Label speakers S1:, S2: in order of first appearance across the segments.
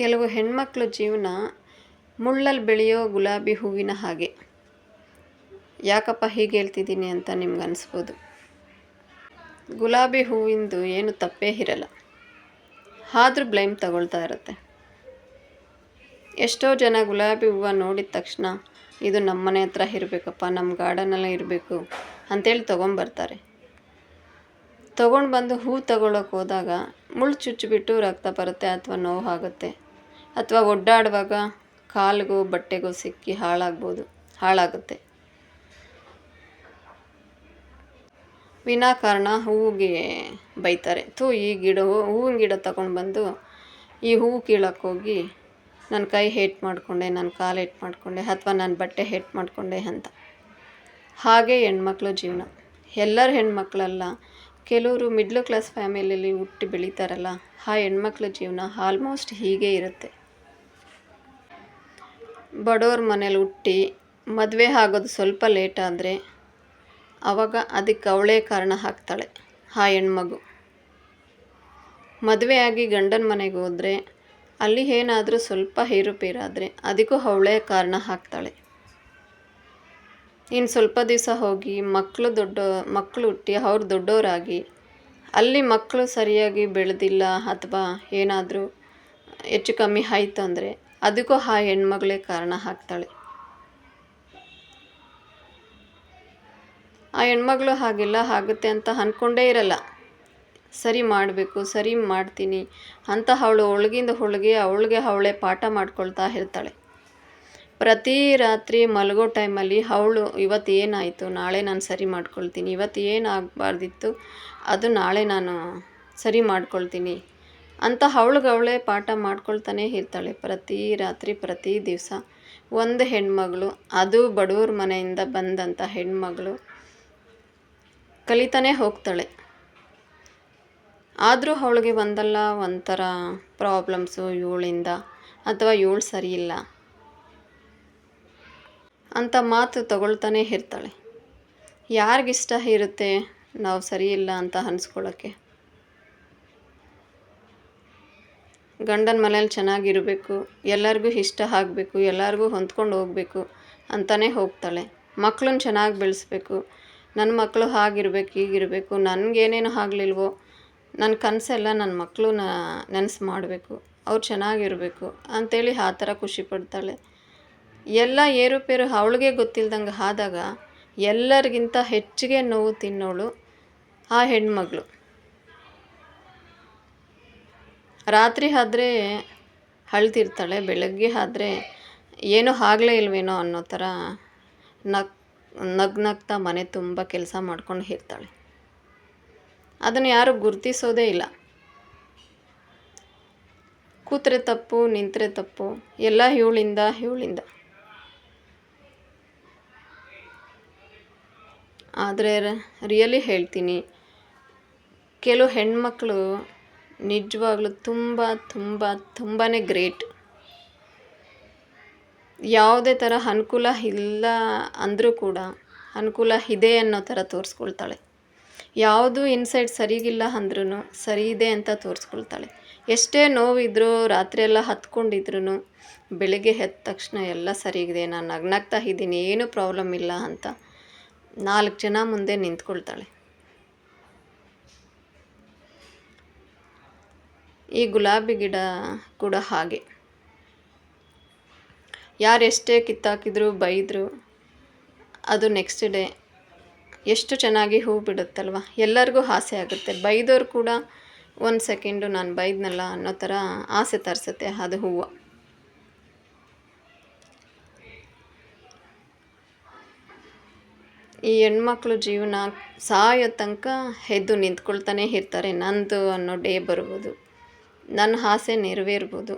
S1: ಕೆಲವು ಹೆಣ್ಮಕ್ಳ ಜೀವನ ಮುಳ್ಳಲ್ಲಿ ಬೆಳೆಯೋ ಗುಲಾಬಿ ಹೂವಿನ ಹಾಗೆ. ಯಾಕಪ್ಪ ಹೀಗೆ ಹೇಳ್ತಿದ್ದೀನಿ ಅಂತ ನಿಮ್ಗೆ ಅನಿಸ್ಬೋದು? ಗುಲಾಬಿ ಹೂವಿಂದು ಏನು ತಪ್ಪೇ ಇರಲ್ಲ. ಆದರೂ ಬ್ಲೇಮ್ ತಗೊಳ್ತಾ ಇರುತ್ತೆ. ಎಷ್ಟೋ ಜನ ಗುಲಾಬಿ ಹೂವು ನೋಡಿದ ತಕ್ಷಣ, ಇದು ನಮ್ಮ ಮನೆ ಹತ್ರ ಇರಬೇಕಪ್ಪ ನಮ್ಮ ಗಾರ್ಡನೆಲ್ಲ ಇರಬೇಕು ಅಂತೇಳಿ ತೊಗೊಂಬರ್ತಾರೆ ತೊಗೊಂಡು ಬಂದು ಹೂ ತಗೊಳ್ಳೋಕೆ ಹೋದಾಗ ಮುಳ್ಳು ಚುಚ್ಚಿಬಿಟ್ಟು ರಕ್ತ ಬರುತ್ತೆ ಅಥವಾ ನೋವಾಗುತ್ತೆ ಅಥವಾ ಒಡ್ಡಾಡುವಾಗ ಕಾಲಿಗೋ ಬಟ್ಟೆಗೂ ಸಿಕ್ಕಿ ಹಾಳಾಗ್ಬೋದು, ಹಾಳಾಗುತ್ತೆ. ವಿನಾಕಾರಣ ಹೂವಿಗೆ ಬೈತಾರೆ. ಥೂ, ಈ ಗಿಡ, ಹೂವಿನ ಗಿಡ ತಗೊಂಡು ಬಂದು ಈ ಹೂವು ಕೀಳೋಕ್ಕೋಗಿ ನನ್ನ ಕೈ ಹೇಟ್ ಮಾಡಿಕೊಂಡೆ ನನ್ನ ಕಾಲು ಹೇಟ್ ಮಾಡಿಕೊಂಡೆ ಅಥವಾ ನನ್ನ ಬಟ್ಟೆ ಹೇಟ್ ಮಾಡಿಕೊಂಡೆ ಅಂತ. ಹಾಗೆ ಹೆಣ್ಮಕ್ಳು ಜೀವನ. ಎಲ್ಲರ ಹೆಣ್ಮಕ್ಳಲ್ಲ. ಕೆಲವರು ಮಿಡ್ಲ್ ಕ್ಲಾಸ್ ಫ್ಯಾಮಿಲಿಯಲ್ಲಿ ಹುಟ್ಟಿ ಬೆಳೀತಾರಲ್ಲ, ಆ ಹೆಣ್ಮಕ್ಳ ಜೀವನ ಆಲ್ಮೋಸ್ಟ್ ಹೀಗೆ ಇರುತ್ತೆ. ಬಡವ್ರ ಮನೇಲಿ ಹುಟ್ಟಿ ಮದುವೆ ಆಗೋದು ಸ್ವಲ್ಪ ಲೇಟಾದರೆ ಆವಾಗ ಅದಕ್ಕೆ ಅವಳೇ ಕಾರಣ ಹಾಕ್ತಾಳೆ, ಆ ಹೆಣ್ಮಗು. ಮದುವೆಯಾಗಿ ಗಂಡನ ಮನೆಗೆ ಹೋದರೆ ಅಲ್ಲಿ ಏನಾದರೂ ಸ್ವಲ್ಪ ಏರುಪೇರಾದರೆ ಅದಕ್ಕೂ ಅವಳೇ ಕಾರಣ ಹಾಕ್ತಾಳೆ. ಇನ್ನು ಸ್ವಲ್ಪ ದಿವಸ ಹೋಗಿ ಮಕ್ಕಳು ದೊಡ್ಡ, ಮಕ್ಕಳು ಹುಟ್ಟಿ ಅವ್ರು ದೊಡ್ಡವರಾಗಿ ಅಲ್ಲಿ ಮಕ್ಕಳು ಸರಿಯಾಗಿ ಬೆಳೆದಿಲ್ಲ ಅಥವಾ ಏನಾದರೂ ಹೆಚ್ಚು ಕಮ್ಮಿ ಆಯ್ತು ಅಂದರೆ ಅದಕ್ಕೂ ಆ ಹೆಣ್ಮಗಳೇ ಕಾರಣ ಹಾಕ್ತಾಳೆ. ಆ ಹೆಣ್ಮಗಳು ಹಾಗೆಲ್ಲ ಆಗುತ್ತೆ ಅಂತ ಅಂದ್ಕೊಂಡೇ ಇರಲ್ಲ. ಸರಿ ಮಾಡಬೇಕು, ಸರಿ ಮಾಡ್ತೀನಿ ಅಂತ ಅವಳು ಒಳಗಿಂದ ಒಳಗೆ ಅವಳಿಗೆ ಅವಳೇ ಪಾಠ ಮಾಡ್ಕೊಳ್ತಾ ಇರ್ತಾಳೆ. ಪ್ರತಿ ರಾತ್ರಿ ಮಲಗೋ ಟೈಮಲ್ಲಿ ಅವಳು, ಇವತ್ತು ಏನಾಯಿತು? ನಾಳೆ ನಾನು ಸರಿ ಮಾಡ್ಕೊಳ್ತೀನಿ. ಇವತ್ತು ಏನು ಆಗಬಾರ್ದಿತ್ತು ಅದು ನಾಳೆ ನಾನು ಸರಿ ಮಾಡ್ಕೊಳ್ತೀನಿ. ಅಂತ ಅವಳಿಗವಳೆ ಅವಳೇ ಪಾಠ ಮಾಡ್ಕೊಳ್ತಾನೆ ಇರ್ತಾಳೆ ಪ್ರತಿ ರಾತ್ರಿ, ಪ್ರತಿ ದಿವಸ. ಒಂದು ಹೆಣ್ಮಗಳು, ಅದು ಬಡವ್ರ ಮನೆಯಿಂದ ಬಂದಂಥ ಹೆಣ್ಮಗಳು ಕಲಿತಾನೆ ಹೋಗ್ತಾಳೆ. ಆದರೂ ಅವಳಿಗೆ ಒಂದಲ್ಲ, ಒಂಥರ ಪ್ರಾಬ್ಲಮ್ಸು ಇವಳಿಂದ ಅಥವಾ ಇವಳು ಸರಿಯಿಲ್ಲ ಅಂತ ಮಾತು ತಗೊಳ್ತಾನೆ ಇರ್ತಾಳೆ. ಯಾರಿಗಿಷ್ಟ ಇರುತ್ತೆ ನಾವು ಸರಿಯಿಲ್ಲ ಅಂತ ಅನ್ಸ್ಕೊಳ್ಳೋಕ್ಕೆ? ಗಂಡನ ಮನೇಲಿ ಚೆನ್ನಾಗಿರಬೇಕು, ಎಲ್ಲರಿಗೂ ಇಷ್ಟ ಆಗಬೇಕು, ಎಲ್ಲರಿಗೂ ಹೊಂದ್ಕೊಂಡು ಹೋಗಬೇಕು ಅಂತಲೇ ಹೋಗ್ತಾಳೆ. ಮಕ್ಕಳನ್ನ ಚೆನ್ನಾಗಿ ಬೆಳೆಸ್ಬೇಕು. ನನ್ನ ಮಕ್ಕಳು ಹಾಗಿರ್ಬೇಕು, ಹೀಗಿರಬೇಕು, ನನಗೇನೇನು ಆಗಲಿಲ್ವೋ ನನ್ನ ಕನಸೆಲ್ಲ ನನ್ನ ಮಕ್ಕಳನ್ನ ನೆನೆಸು ಮಾಡಬೇಕು, ಅವ್ರು ಚೆನ್ನಾಗಿರಬೇಕು ಅಂಥೇಳಿ ಆ ಥರ ಖುಷಿ ಪಡ್ತಾಳೆ. ಎಲ್ಲ ಏರುಪೇರು ಅವಳಿಗೆ ಗೊತ್ತಿಲ್ದಂಗೆ ಆದಾಗ ಎಲ್ಲರಿಗಿಂತ ಹೆಚ್ಚಿಗೆ ನೋವು ತಿನ್ನೋಳು ಆ ಹೆಣ್ಮಗಳು. ರಾತ್ರಿ ಆದರೆ ಅಳ್ತಿರ್ತಾಳೆ ಬೆಳಗ್ಗೆ ಆದರೆ ಏನೂ ಆಗಲೇ ಇಲ್ವೇನೋ ಅನ್ನೋ ಥರ ನಗ್ ನಗ್ ನಗ್ತಾ ಮನೆ ತುಂಬ ಕೆಲಸ ಮಾಡ್ಕೊಂಡು ಇರ್ತಾಳೆ. ಅದನ್ನು ಯಾರು ಗುರುತಿಸೋದೇ ಇಲ್ಲ. ಕೂತ್ರೆ ತಪ್ಪು, ನಿಂತರೆ ತಪ್ಪು, ಎಲ್ಲ ಇವಳಿಂದ ಇವಳಿಂದ. ಆದರೆ ರಿಯಲಿ ಹೇಳ್ತೀನಿ, ಕೆಲವು ಹೆಣ್ಮಕ್ಳು ನಿಜವಾಗ್ಲೂ ತುಂಬ ತುಂಬ ತುಂಬಾ ಗ್ರೇಟ್. ಯಾವುದೇ ಥರ ಅನುಕೂಲ ಇಲ್ಲ ಅಂದರೂ ಕೂಡ ಅನುಕೂಲ ಇದೆ ಅನ್ನೋ ಥರ ತೋರಿಸ್ಕೊಳ್ತಾಳೆ. ಯಾವುದು ಇನ್ಸೈಡ್ ಸರಿಗಿಲ್ಲ ಅಂದ್ರೂ ಸರಿ ಇದೆ ಅಂತ ತೋರಿಸ್ಕೊಳ್ತಾಳೆ. ಎಷ್ಟೇ ನೋವಿದ್ರೂ, ರಾತ್ರಿ ಎಲ್ಲ ಹತ್ಕೊಂಡಿದ್ರು ಬೆಳಿಗ್ಗೆ ಎದ್ದ ತಕ್ಷಣ ಎಲ್ಲ ಸರಿಗಿದೆ, ನಾನು ನಗ್ನಾಗ್ತಾ ಇದ್ದೀನಿ, ಏನೂ ಪ್ರಾಬ್ಲಮ್ ಇಲ್ಲ ಅಂತ ನಾಲ್ಕು ಜನ ಮುಂದೆ ನಿಂತ್ಕೊಳ್ತಾಳೆ. ಈ ಗುಲಾಬಿ ಗಿಡ ಕೂಡ ಹಾಗೆ. ಯಾರು ಎಷ್ಟೇ ಕಿತ್ತಾಕಿದ್ರು, ಬೈದರು, ಅದು ನೆಕ್ಸ್ಟ್ ಡೇ ಎಷ್ಟು ಚೆನ್ನಾಗಿ ಹೂ ಬಿಡುತ್ತಲ್ವ? ಎಲ್ಲರಿಗೂ ಆಸೆ ಆಗುತ್ತೆ. ಬೈದವ್ರು ಕೂಡ ಒಂದು ಸೆಕೆಂಡು ನಾನು ಬೈದ್ನಲ್ಲ ಅನ್ನೋ ಥರ ಆಸೆ ತರಿಸುತ್ತೆ ಅದು ಹೂವು. ಈ ಹೆಣ್ಮಕ್ಳು ಜೀವನ ಸಾಯೋ ತನಕ ಎದ್ದು ನಿಂತ್ಕೊಳ್ತಾನೆ ಇರ್ತಾರೆ ನಂದು ಅನ್ನೋ ಡೇ ಬರ್ಬೋದು. ನನ್ನ ಆಸೆ ನೆರವೇರ್ಬೋದು.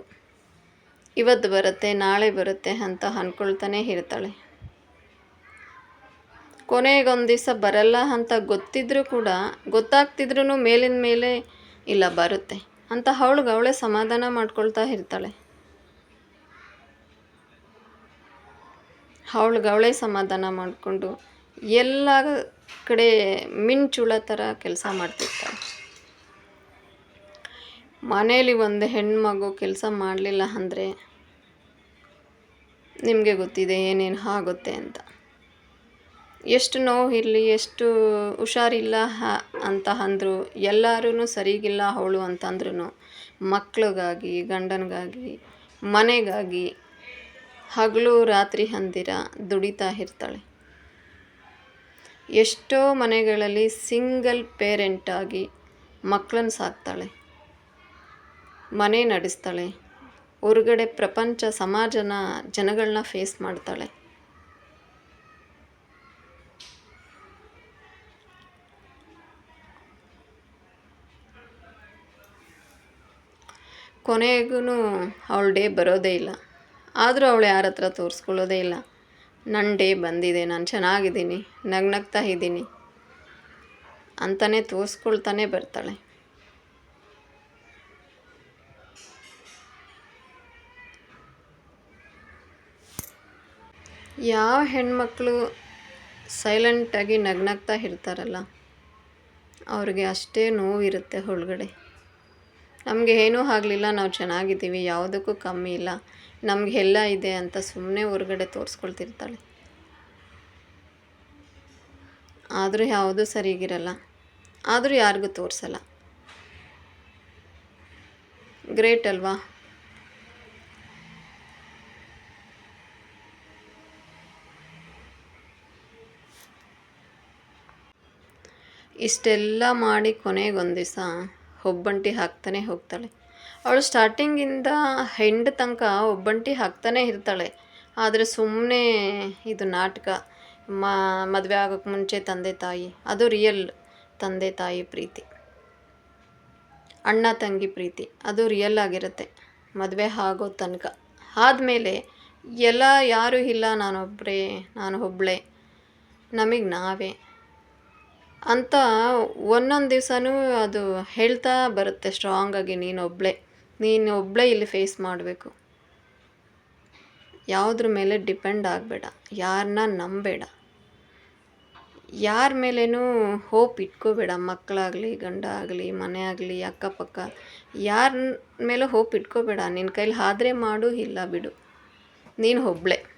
S1: ಇವತ್ತು ಬರುತ್ತೆ, ನಾಳೆ ಬರುತ್ತೆ ಅಂತ ಅಂದ್ಕೊಳ್ತಾನೆ ಇರ್ತಾಳೆ. ಕೊನೆಗೊಂದು ದಿವಸ ಬರಲ್ಲ ಅಂತ ಗೊತ್ತಿದ್ರೂ ಕೂಡ ಗೊತ್ತಾಗ್ತಿದ್ರೂ ಮೇಲಿನ ಮೇಲೆ ಇಲ್ಲ, ಬರುತ್ತೆ ಅಂತ ಅವಳಿಗೆ ಅವಳೇ ಸಮಾಧಾನ ಮಾಡ್ಕೊಳ್ತಾ ಇರ್ತಾಳೆ. ಅವಳಿಗೆ ಅವಳೇ ಸಮಾಧಾನ ಮಾಡಿಕೊಂಡು ಎಲ್ಲ ಕಡೆ ಮಿಂಚುಳ ಥರ ಕೆಲಸ ಮಾಡ್ತಿರ್ತಾಳೆ. ಮನೇಲಿ ಒಂದು ಹೆಣ್ಮಗು ಕೆಲಸ ಮಾಡಲಿಲ್ಲ ಅಂದರೆ ನಿಮಗೆ ಗೊತ್ತಿದೆ ಏನೇನು ಆಗುತ್ತೆ ಅಂತ. ಎಷ್ಟು ನೋವು ಇರಲಿ, ಎಷ್ಟು ಹುಷಾರಿಲ್ಲ ಅಂತ ಅಂದರು ಎಲ್ಲರೂ ಸರಿಗಿಲ್ಲ ಅವಳು ಅಂತಂದ್ರೂ ಮಕ್ಳಿಗಾಗಿ, ಗಂಡನಿಗಾಗಿ, ಮನೆಗಾಗಿ ಹಗಲು ರಾತ್ರಿ ಹಂದಿರ ದುಡಿತಾ ಇರ್ತಾಳೆ. ಎಷ್ಟೋ ಮನೆಗಳಲ್ಲಿ ಸಿಂಗಲ್ ಪೇರೆಂಟಾಗಿ ಮಕ್ಕಳನ್ನ ಸಾಕ್ತಾಳೆ. ಮನೆ ನಡೆಸ್ತಾಳೆ. ಹೊರಗಡೆ ಪ್ರಪಂಚ, ಸಮಾಜನ ಜನಗಳನ್ನ ಫೇಸ್ ಮಾಡ್ತಾಳೆ. ಕೊನೆಗೂ ಅವಳ ಡೇ ಬರೋದೇ ಇಲ್ಲ. ಆದರೂ ಅವಳು ಯಾರ ಹತ್ರ ತೋರಿಸ್ಕೊಳ್ಳೋದೇ ಇಲ್ಲ. ನನ್ನ ಡೇ ಬಂದಿದೆ, ನಾನು ಚೆನ್ನಾಗಿದ್ದೀನಿ, ನಗ್ನಗ್ತಾ ಇದ್ದೀನಿ ಅಂತಲೇ ತೋರಿಸ್ಕೊಳ್ತಾನೆ ಬರ್ತಾಳೆ. ಯಾವ ಹೆಣ್ಮಕ್ಳು ಸೈಲೆಂಟಾಗಿ ನಗ್ನಗ್ತಾ ಇರ್ತಾರಲ್ಲ, ಅವ್ರಿಗೆ ಅಷ್ಟೇ ನೋವಿರುತ್ತೆ ಒಳಗಡೆ. ನಮಗೆ ಏನೂ ಆಗಲಿಲ್ಲ, ನಾವು ಚೆನ್ನಾಗಿದ್ದೀವಿ, ಯಾವುದಕ್ಕೂ ಕಮ್ಮಿ ಇಲ್ಲ ನಮ್ಗೆ ಎಲ್ಲ ಇದೆ ಅಂತ ಸುಮ್ಮನೆ ಹೊರಗಡೆ ತೋರಿಸ್ಕೊಳ್ತಿರ್ತಾಳೆ. ಆದರೂ ಯಾವುದೂ ಸರಿಗಿರಲ್ಲ ಆದರೂ ಯಾರಿಗೂ ತೋರಿಸಲ್ಲ. ಗ್ರೇಟ್ ಅಲ್ವಾ? ಇಷ್ಟೆಲ್ಲ ಮಾಡಿ ಕೊನೆಗೊಂದು ದಿವಸ ಒಬ್ಬಂಟಿ ಹಾಕ್ತಾನೆ ಹೋಗ್ತಾಳೆ. ಅವಳು ಸ್ಟಾರ್ಟಿಂಗಿಂದ ಹೆಂಡ್ ತನಕ ಒಬ್ಬಂಟಿ ಹಾಕ್ತಾನೆ ಇರ್ತಾಳೆ. ಆದರೆ ಸುಮ್ಮನೆ ಇದು ನಾಟಕ ಮದುವೆ ಆಗೋಕ್ಕೆ ಮುಂಚೆ ತಂದೆ ತಾಯಿ, ಅದು ರಿಯಲ್ ತಂದೆ ತಾಯಿ ಪ್ರೀತಿ. ಅಣ್ಣ ತಂಗಿ ಪ್ರೀತಿ, ಅದು ರಿಯಲ್ ಆಗಿರುತ್ತೆ. ಮದುವೆ ಆಗೋ ತನಕ. ಆದಮೇಲೆ ಎಲ್ಲ ಯಾರೂ ಇಲ್ಲ ನಾನೊಬ್ಬರೇ ನಾನು ಒಬ್ಬಳೇ ನಮಗೆ ನಾವೇ. ಅಂತ ಒಂದೊಂದು ದಿವಸನೂ ಅದು ಹೇಳ್ತಾ ಬರುತ್ತೆ ಸ್ಟ್ರಾಂಗಾಗಿ ನೀನು ಒಬ್ಬಳೇ ನೀನು ಒಬ್ಬಳೇ ಇಲ್ಲಿ ಫೇಸ್ ಮಾಡಬೇಕು. ಯಾವುದ್ರ ಮೇಲೆ ಡಿಪೆಂಡ್ ಆಗಬೇಡ. ಯಾರನ್ನ ನಂಬೇಡ. ಯಾರ ಮೇಲೇನೂ ಹೋಪ್ ಇಟ್ಕೋಬೇಡ. ಮಕ್ಕಳಾಗಲಿ ಗಂಡ ಆಗಲಿ, ಮನೆ ಆಗಲಿ, ಅಕ್ಕಪಕ್ಕ. ಯಾರ ಮೇಲೂ ಹೋಪ್ ಇಟ್ಕೋಬೇಡ. ನಿನ್ನ ಕೈಲಿ ಆದ್ರೆ ಮಾಡು, ಇಲ್ಲ ಬಿಡು. ನೀನು ಒಬ್ಬಳೇ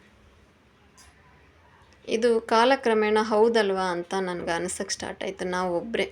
S1: ಇದು ಕಾಲಕ್ರಮೇಣ ಹೌದಲ್ವಾ ಅಂತ ನನಗೆ ಅನ್ಸಕ್ಕೆ ಸ್ಟಾರ್ಟ್ ಆಯಿತು. ನಾವು ಒಬ್ಬರೇ